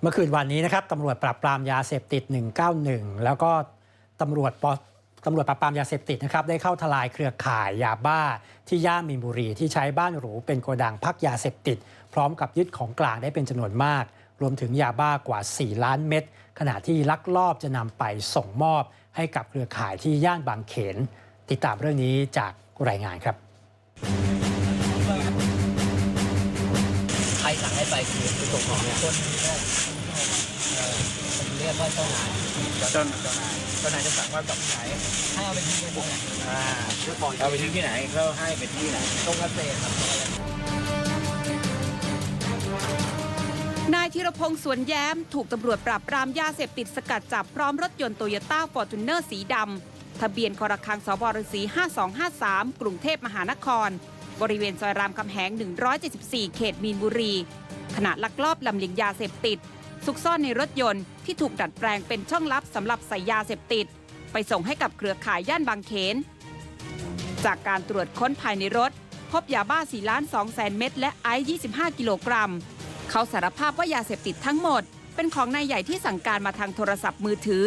เมื่อคืนวันนี้นะครับตำรวจปราบปรามยาเสพติด 191 แล้วก็ตำรวจปตำรวจปราบปรามยาเสพติดนะครับได้เข้าทลายเครือข่ายยาบ้าที่ย่านมีนบุรีที่ใช้บ้านหรูเป็นโกดังพักยาเสพติด พร้อมกับยึดของกลางได้เป็นจำนวนมาก รวมถึงยาบ้ากว่า 4 ล้านเม็ดขณะที่ลักลอบจะนำไปส่งมอบให้กับเครือข่ายที่ย่านบางเขน ติดตามเรื่องนี้จากรายงานครับใครสั่งให้ไปคือส่งของเนี่ยคน เรียกว่าเจ้านายเจ้านายเจ้านายจะสั่งว่ากับที่ไหนให้เอาไปทิ้งตรงไหนอ่าเอาไปทิ้งที่ไหนก็ให้ไปที่ไหนตรงเกษตรครับนายธีรพงษ์สวนแย้ม ถูกตำรวจปราบปรามยาเสพติดสกัดจับพร้อมรถยนต์โตโยต้าฟอร์จูเนอร์สีดำ ทะเบียนคอระคังสบรสี5253 กรุงเทพมหานคร บริเวณซอยรามคำแหง 174 เขตมีนบุรี ขณะลักลอบลำเลียงยาเสพติด ซุกซ่อนในรถยนต์ที่ถูกดัดแปลงเป็นช่องลับสำหรับใส่ยาเสพติด ไปส่งให้กับเครือข่ายย่านบางเขน จากการตรวจค้นภายในรถ พบยาบ้า4ล้าน2แสนเม็ดและไอซ์25 กิโลกรัม เขาสารภาพว่ายาเสพติดทั้งหมด เป็นของนายใหญ่ที่สั่งการมาทางโทรศัพท์มือถือ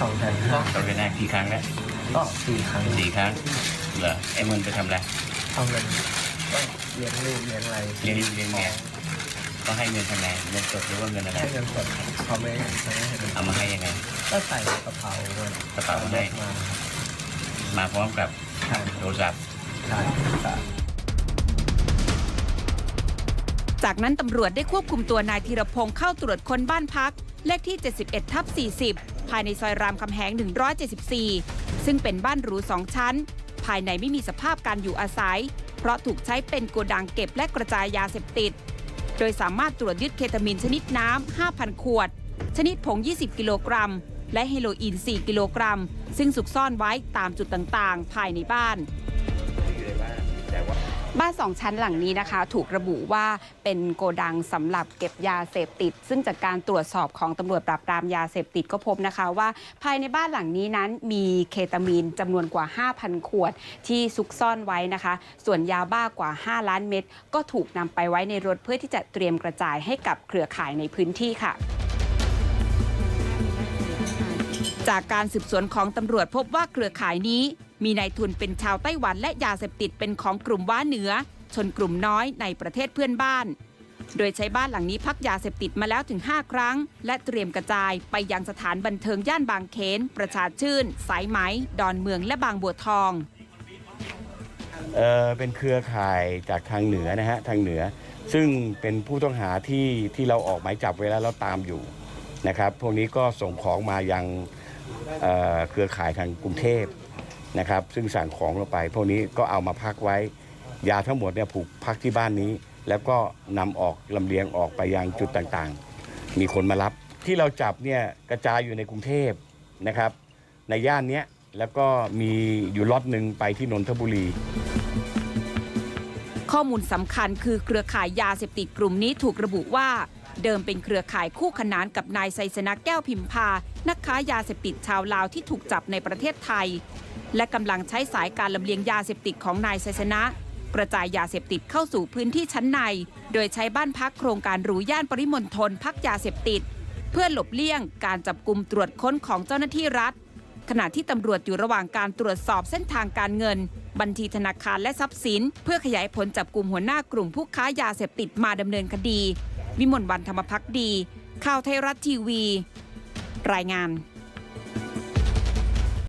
สองแสนห้าตอนแรกกี่ครั้งแล้วก็สี่ครั้งสี่ครั้งเหรอไอ้มันไปทำอะไรเอาเงินก็เลี้ยงลูกเลี้ยงอะไรเลี้ยงลูกเลี้ยงเมีย ก็ให้เงินทำไงเงินสดหรือว่าเงินอะไรให้เงินสดเขาไม่เขาไม่ให้เป็นเอามาให้ยังไง ก็ใส่กระเป๋าเงินกระเป๋าให้ มาครับมาพร้อมกับใช่โทรศัพท์ ใช่ใช่ จากนั้นตำรวจได้ควบคุมตัวนายธีรพงศ์เข้าตรวจค้นบ้านพัก เลขที่ 71ทับ40 ภายในซอยรามคำแหง 174 ซึ่งเป็นบ้านหรูสองชั้น ภายในไม่มีสภาพการอยู่อาศัย เพราะถูกใช้เป็นโกดังเก็บและกระจายยาเสพติด โดยสามารถตรวจยึดเคตามีนชนิดน้ำ 5,000 ขวด ชนิดผง 20 กิโลกรัม และเฮโรอีน 4 กิโลกรัม ซึ่งสุกซ่อนไว้ตามจุดต่างๆ ภายในบ้าน บ้านสองชั้นหลังนี้นะคะ ถูกระบุว่าเป็นโกดังสำหรับเก็บยาเสพติด ซึ่งจากการตรวจสอบของตำรวจปราบปรามยาเสพติดก็พบนะคะว่า ภายในบ้านหลังนี้นั้นมีเคตามีนจำนวนกว่า 5,000 ขวดที่ซุกซ่อนไว้นะคะ ส่วนยาบ้ากว่า 5 ล้านเม็ดก็ถูกนำไปไว้ในรถเพื่อที่จะเตรียมกระจายให้กับเครือข่ายในพื้นที่ค่ะจากการสืบสวนของตำรวจพบว่าเครือข่ายนี้ มีนายทุนเป็นชาวไต้หวันและยาเสพติดเป็นของกลุ่มว้าเหนือ ชนกลุ่มน้อยในประเทศเพื่อนบ้าน โดยใช้บ้านหลังนี้พักยาเสพติดมาแล้วถึง 5 ครั้ง และเตรียมกระจายไปยังสถานบันเทิงย่านบางเขน ประชาชื่น สายไหม ดอนเมืองและบางบัวทองเอ่อเป็นเครือข่ายจากทางเหนือนะฮะทางเหนือ ซึ่งเป็นผู้ต้องหาที่ที่เราออกหมายจับไว้แล้วเราตามอยู่นะครับ พวกนี้ก็ส่งของมายังเอ่อเครือข่ายทางกรุงเทพ นะครับ ซึ่งสั่งของลงไป พวกนี้ก็เอามาพักไว้ ยาทั้งหมดเนี่ยผูกพักที่บ้านนี้ แล้วก็นำออกลำเลียงออกไปยังจุดต่างๆ มีคนมารับ ที่เราจับเนี่ยกระจายอยู่ในกรุงเทพนะครับ ในย่านเนี้ยแล้วก็มีอยู่ล็อตหนึ่งไปที่นนทบุรีข้อมูลสำคัญคือเครือข่ายยาเสพติดกลุ่มนี้ถูกระบุว่า เดิมเป็นเครือข่ายคู่ขนานกับนายไซสนะแก้วพิมพา นักค้ายาเสพติดชาวลาวที่ถูกจับในประเทศไทย และกำลังใช้สายการลำเลียงยาเสพติดของนายไซสนะ กระจายยาเสพติดเข้าสู่พื้นที่ชั้นใน โดยใช้บ้านพักโครงการหรูย่านปริมณฑลพักยาเสพติด เพื่อหลบเลี่ยงการจับกลุ่มตรวจค้นของเจ้าหน้าที่รัฐ ขณะที่ตำรวจอยู่ระหว่างการตรวจสอบเส้นทางการเงิน บัญชีธนาคารและทรัพย์สิน เพื่อขยายผลจับกลุ่มหัวหน้ากลุ่มผู้ค้ายาเสพติดมาดำเนินคดี วิมลวันธรรมพักดีข่าวไทยรัฐทีวี รายงาน